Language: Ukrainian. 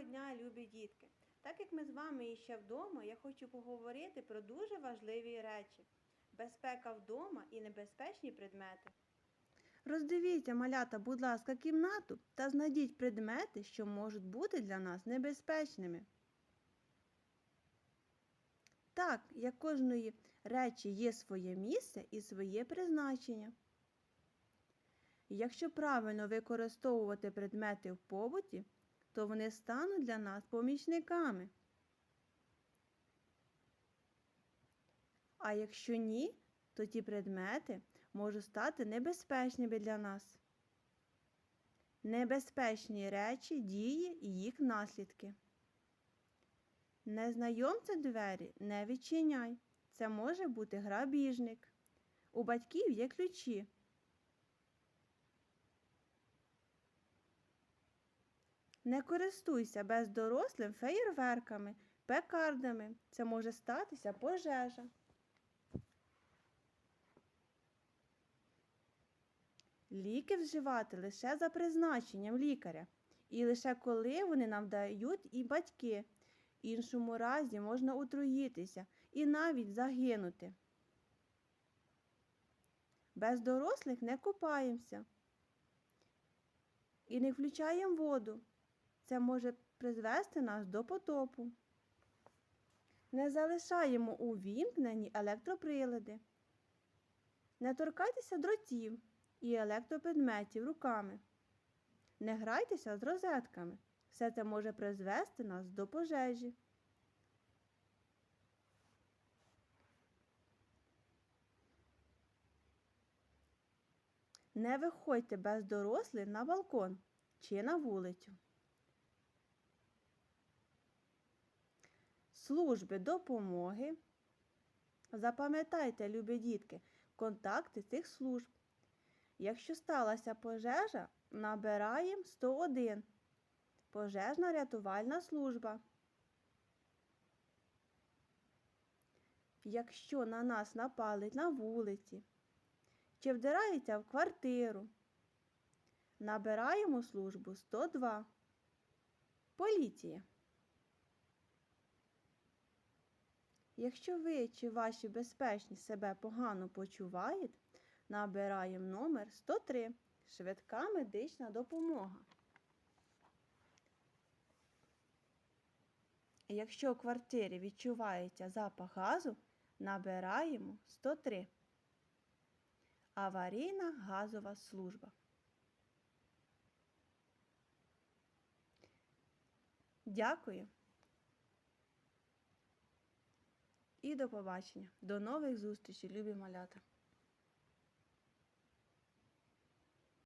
Доброго дня, любі дітки! Так як ми з вами іще вдома, я хочу поговорити про дуже важливі речі: безпека вдома і небезпечні предмети. Роздивіться, малята, будь ласка, кімнату та знайдіть предмети, що можуть бути для нас небезпечними. Так, як кожної речі є своє місце і своє призначення. Якщо правильно використовувати предмети в побуті, то вони стануть для нас помічниками. А якщо ні, то ті предмети можуть стати небезпечними для нас. Небезпечні речі, дії і їх наслідки. Незнайомця двері не відчиняй. Це може бути грабіжник. У батьків є ключі. Не користуйся без дорослим феєрверками, пекардами. Це може статися пожежа. Ліки вживати лише за призначенням лікаря. І лише коли вони нам дають і батьки. Іншому разі можна отруїтися і навіть загинути. Без дорослих не купаємося і не включаємо воду. Це може призвести нас до потопу. Не залишаємо увімкнені електроприлади. Не торкайтеся дротів і електропредметів руками. Не грайтеся з розетками. Все це може призвести нас до пожежі. Не виходьте без дорослих на балкон чи на вулицю. Служби допомоги. Запам'ятайте, любі дітки, контакти цих служб. Якщо сталася пожежа, набираємо 101. Пожежна рятувальна служба. Якщо на нас напали на вулиці чи вдирається в квартиру, набираємо службу 102. Поліція. Якщо ви чи ваші безпечні себе погано почувають, набираємо номер 103 Швидка медична допомога. Якщо в квартирі відчувається запах газу, набираємо 103. Аварійна газова служба. Дякую. І до побачення. До нових зустрічей, любі малята!